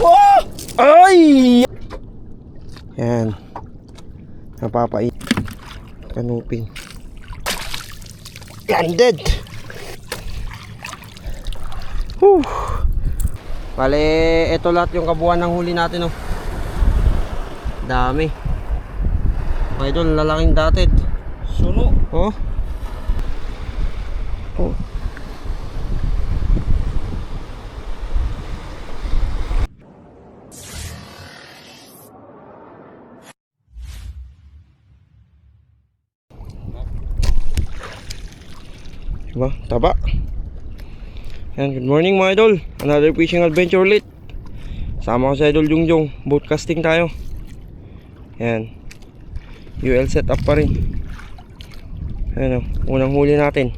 Oh! Ay! Yan. Napapai. Kanuping. Landed! Whew. Bale, ito lahat yung kabuuan ng huli natin, oh. Dami. Mga idol, lalaking dated. Suno. Oh. Taba. Yan, good morning mga idol. Another fishing adventure ulit. Sama ko sa idol Jungjong. Boat casting tayo. Yan. UL setup pa rin. Ayan o, unang huli natin.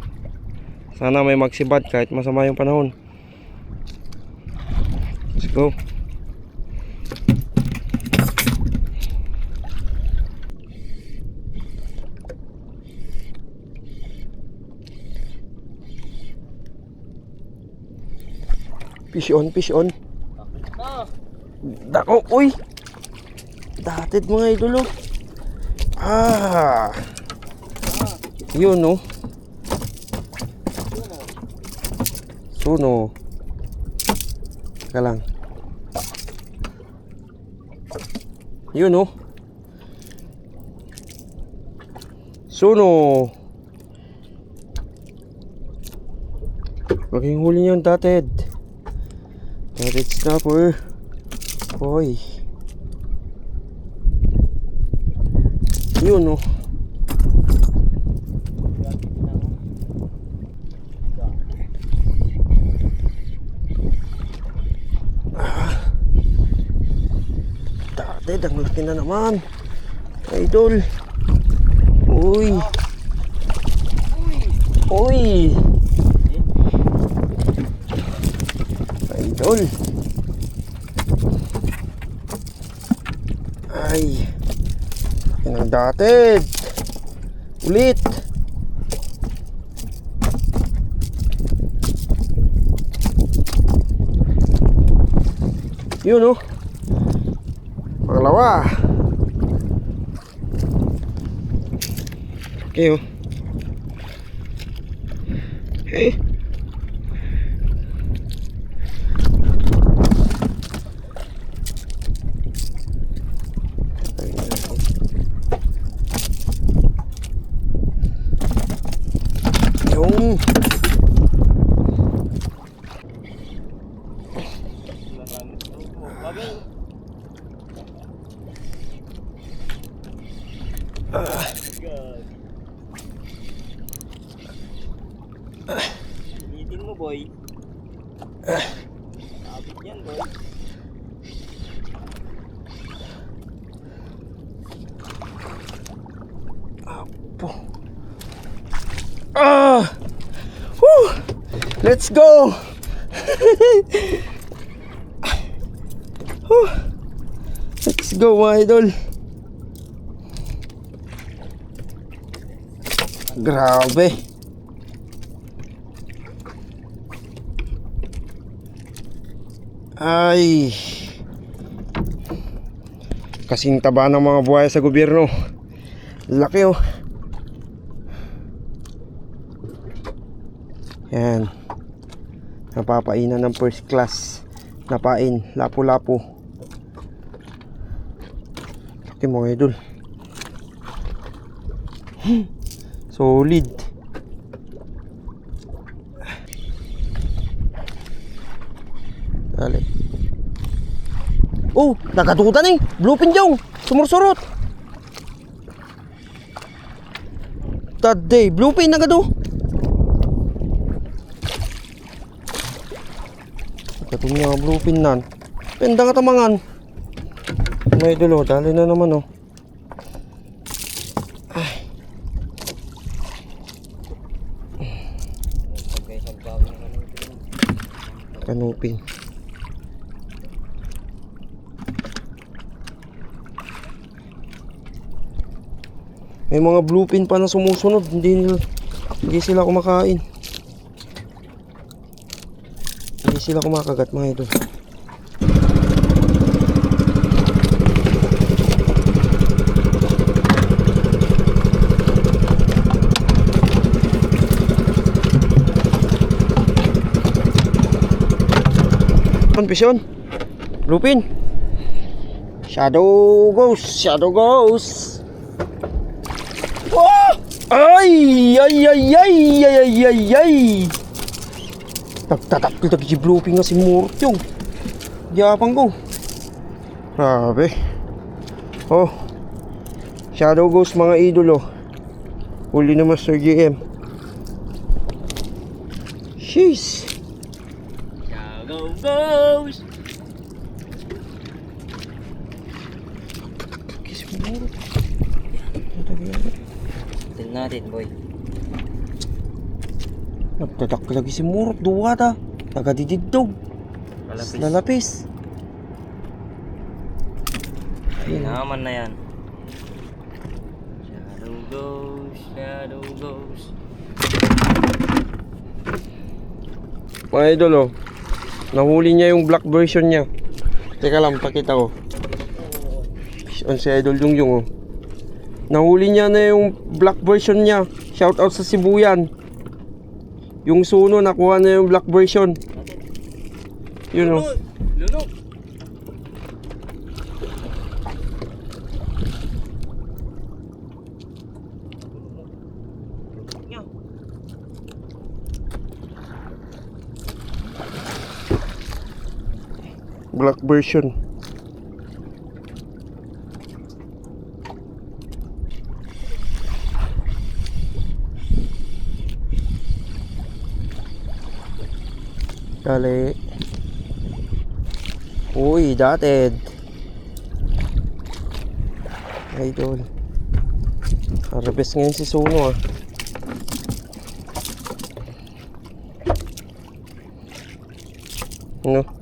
Sana may magsibad kahit masama yung panahon. Let's go. Fish on, fish on. Dako, uy! Dated mga idolo. Ah! Yun no. Suno. Teka lang. Yun no. Suno. Maging huli niyo yung dated. Dated snapper. Hoy. Yun no. Dated, ang laki na naman. Idol. Uy. Uy. Idol. Ay. Dated. Ulit. Yun oh. Pangalawa. Okay oh. Eh. Yung Initin mo, boy. Abit yan, boy. po. Ah! Whew! Let's go! Whew! Let's go mga idol. Grabe. Ay. Kasing taba ng mga buhay sa gobyerno. Laki oh. Yan. Napapainan ng first class. Napain. Lapu-lapu. Laki mga idol. Solid. Dali. Oh, nakatutan eh. Bluepin jong. Sumursurot. Taday, bluepin na gado. Katong mga bluepin nan. Penda nga tamangan. May dulo, dali na naman oh. Yung Kanuping. May mga bluepin pa na sumusunod, hindi nila hindi sila kumakain. Hindi sila kumakagat mga idol. Confession. Lupin. Shadow Ghost. Shadow Ghost. Oh! Ay! Ay! Ay! Ay! Ay! Ay! Ay! ay. Nagtatakil tagi si Bluepin nga si Murtyong. Yapang ko. Grabe. Oh. Shadow Ghost mga idolo. Huli na Master GM. Jeez. Go goes! Tignan natin, boy. Nagtadak lagi si Murot. Duwa ta. Nagadididog. Malapis. Lalapis. Ay, naman na yan. Shadow goes, shadow goes. Mga idol oh. Nahuli niya yung black version niya. Teka lang, pakita ko. Ang si idol yung yung oh. Nahuli niya na yung black version niya. Shout out sa Sibuyan. Yung suno nakuha na yung black version. Yun oh. Black version. Dali. Uy, dated. Idol. Harvest ngayon si Suno ah. Ano?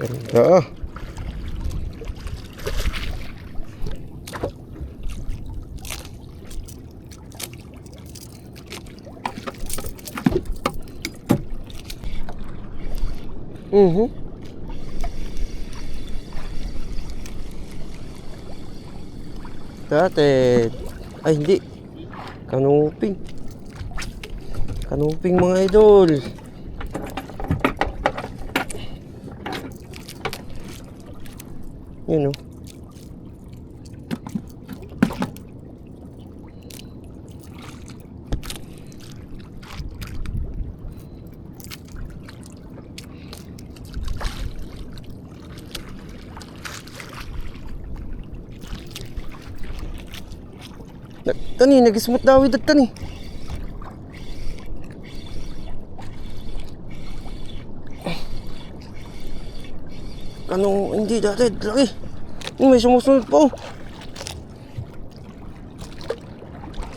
Ah. Mhm. Dated. Ay, hindi. Kanuping. Kanuping mga idol. Yun oh. Na- Tani, nag-smooth daw with tani. Ano, hindi dati, laki. May sumusunod pa oh.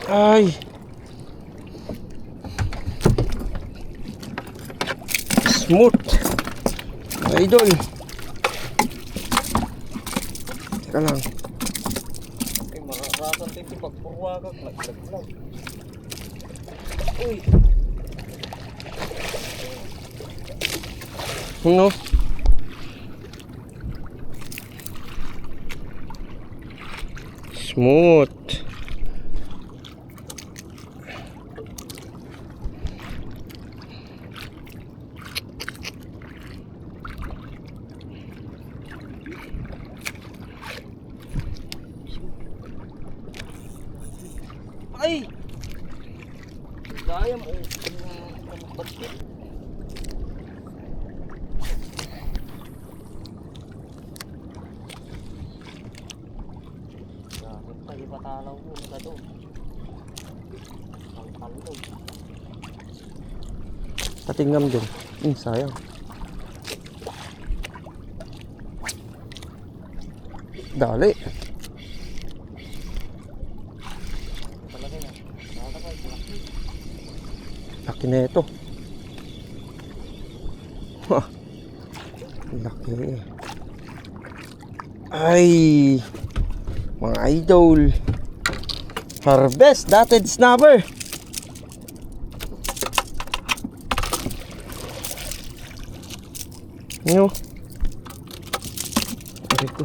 Ay. Smooth. Idol. Teka lang. Ay, makakasan tayo ito pag purwakak. Naglag-lag. Uy! Ano? Шмот. Patalaw ko sa doon? Ang talog. Patingam din. Hmm, sayang. Dali. Laki. Laki na ito. Ha. Laki. Ay mga idol. Harvest dotted snapper nyo sabi ko.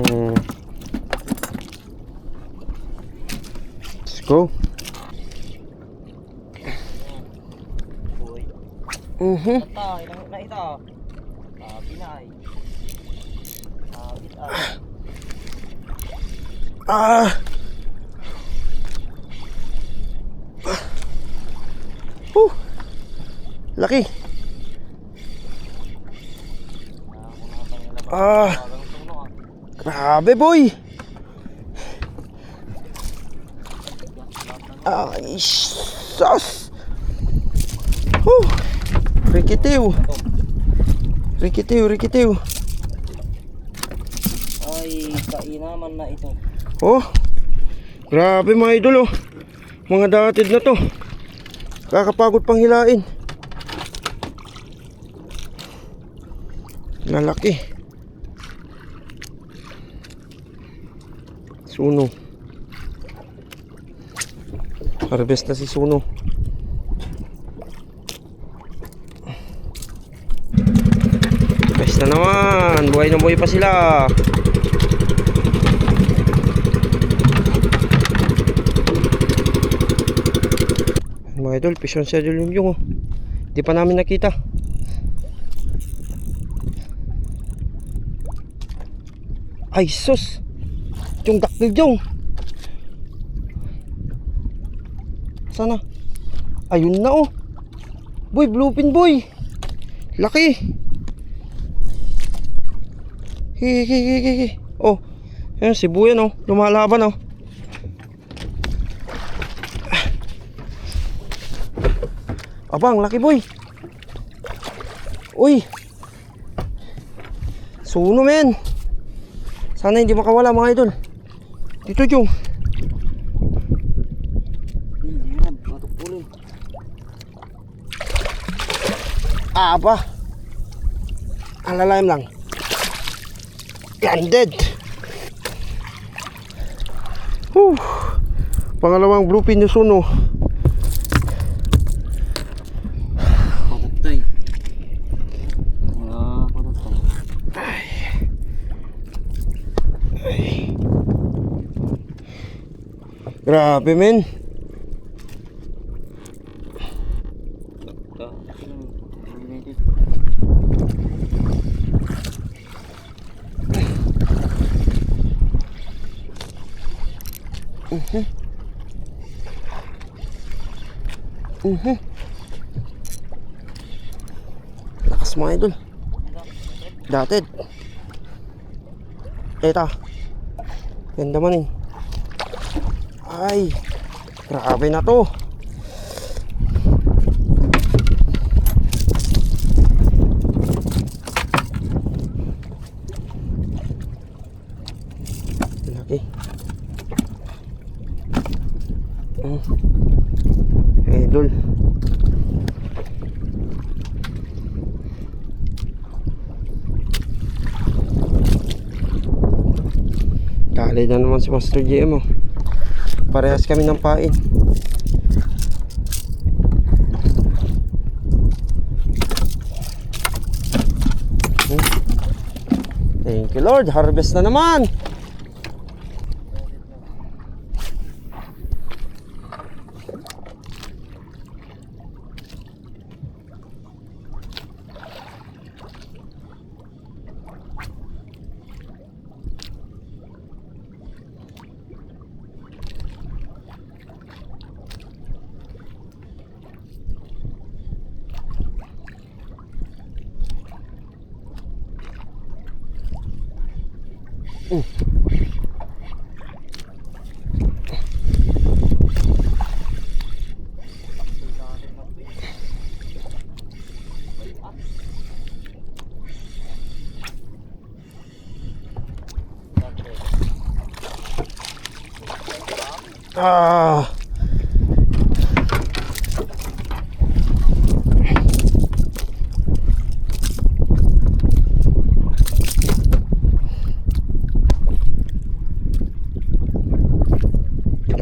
Mm. Mhm. Tay, na, ito. Ah, pinay. Ah, kita. Ah. Huh. Laki. Ah. Grabe boy. Ay, sus. Huh. Rikitiw. Rikitiw, rikitiw. Ay, kainaman na ito. Oh. Grabe mga idol oh. Mga datid na to. Kakapagod pang hilain. Lalaki. Suno. Harvest na si Suno. Best na naman. Buhay na buhay pa sila. Mga idol, pisyon sa idol yung yung oh. Pa namin nakita. Ay sus! Yung daktil yung! Sana? Ayun na oh! Boy, bluefin boy! Laki! Hige, hige, hige, hige. Oh, ayan si Buyan oh. Lumalaban oh. Abang, laki boy. Uy. Suno men. Sana hindi makawala mga idol. Dito yung. Ulit. Aba. Ang lalalim lang. Landed. Whew. Pangalawang bluefin yung suno. Ah. Grabe men. Ka. Eliminated. Mhm. Lakas mga idol. Dated. Eta. Ganda man eh. Ay. Grabe na to. Laki. Mm. Idol. Dali na naman si Master GM oh. Parehas kami ng pain. Hmm. Thank you Lord, harvest na naman. Ah.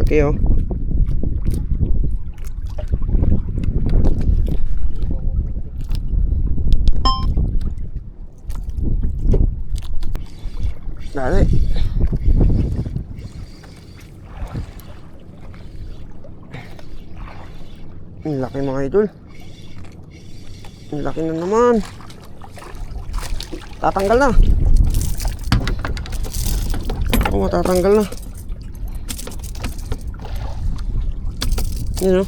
Laki oh. Dali. Ang laki mga idol. Ang laki na naman. Tatanggal na. Ako matatanggal na. Yun o.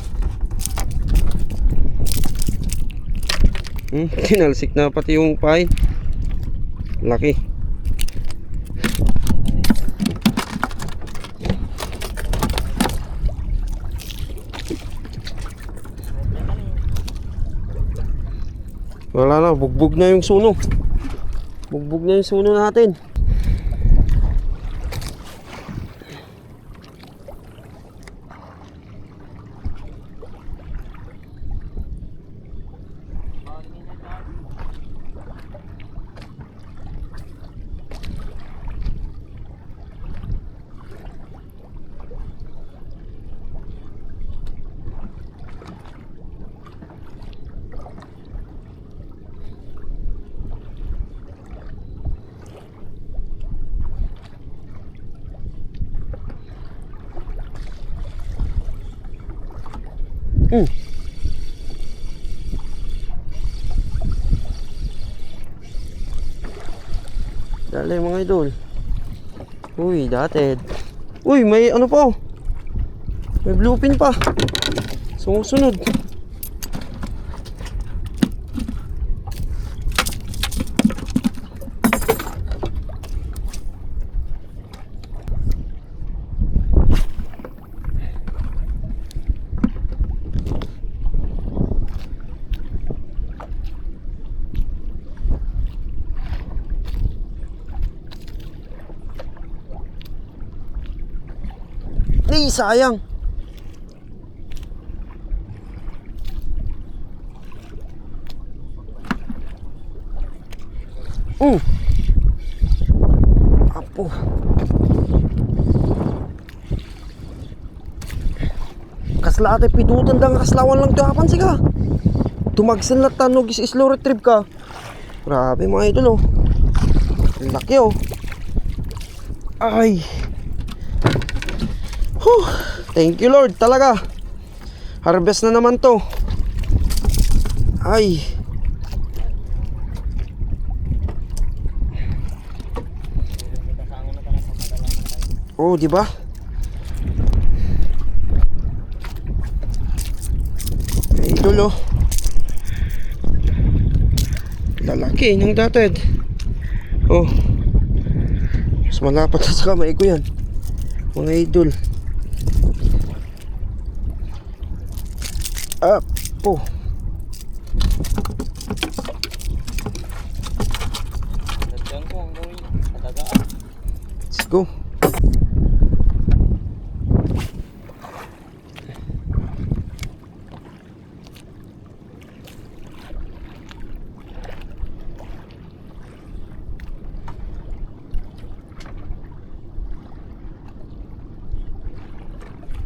Hmm, kinalsik na pati yung pain. Laki. Wala na, bugbog na yung suno. Bugbog na yung suno natin. Dali mga idol. Uy, dated. Uy, may ano pa oh. May blue pin pa. Sumusunod. Ay, sayang. Mm. Apo. Kasla ate pidutan dang kaslawan lang tiyapan siga. Tumagsan na tanog is slow retrieve ka. Grabe mga idol oh. Laki oh. Ay. Whew. Thank you Lord talaga. Harvest na naman to. Ay. Oh, di ba? Ay, idol oh. Lalaki ng dated. Oh. Mas malapat sa kamay ko yan. Mga idol. Gawin. Katagaan. Let's go.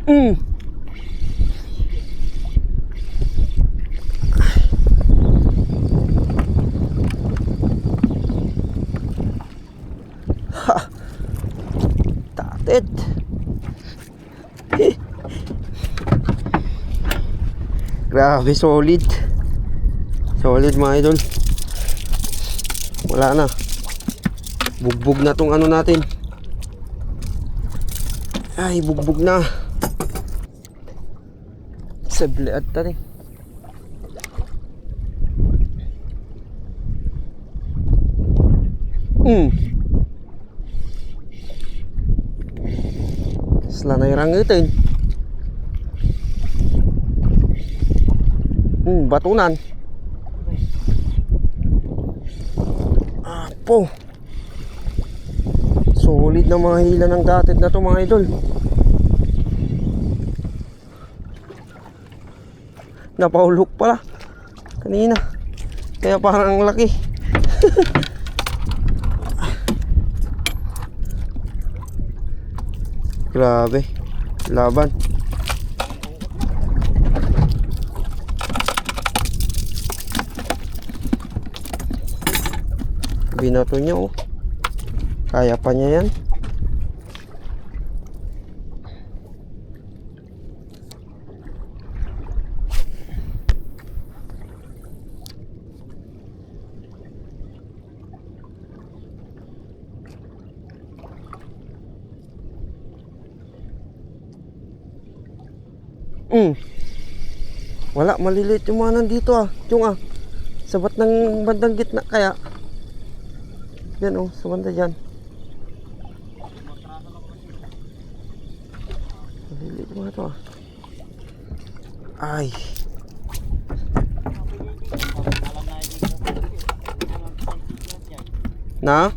Mm. Grabe, solid. Solid mga idol. Wala na. Bugbog na tong ano natin. Ay, bugbog na. Sable at tari. Hmm. Sila na Hmm, batunan. Apo. Solid na mga hila ng dated na to mga idol. Napahulok pala. Kanina. Kaya parang ang laki. Grabe. Laban. Binato niya oh. Kaya pa niya yan. Mm. Wala, maliliit yung mga nandito ah. Yung ah. Sabat ng bandang gitna kaya. Yan oh, sa banda dyan. Maliliit mga to ah. Ay. Na?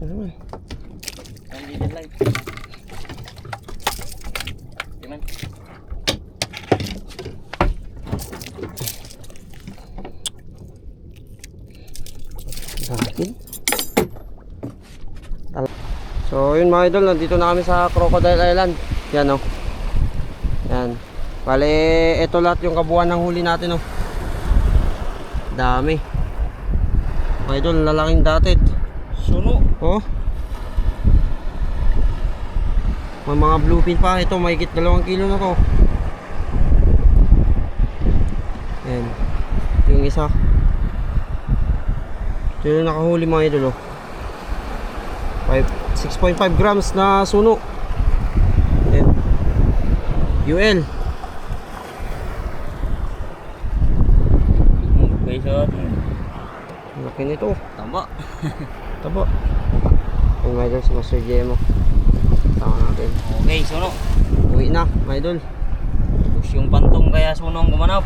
Ano naman? Ang leader light. Timan. Sa akin. Tal- So yun mga idol, nandito na kami sa Crocodile Island. Yan oh. Yan. Bale, ito lahat yung kabuuan ng huli natin oh. Dami. Mga idol, lalaking dated. Suno. Oh. May mga bluefin pa. Ito, mahigit dalawang kilo na to. Yan. Yung isa. Ito yung nakahuli mga idol oh. Five- 6.5 grams na suno. Yan. UL. Laki nito. Tama. Taba. Yung mga idol si Master Jemo. Tama natin. Okay, suno. Uwi na, mga idol. Push yung pantong kaya suno ang gumanap.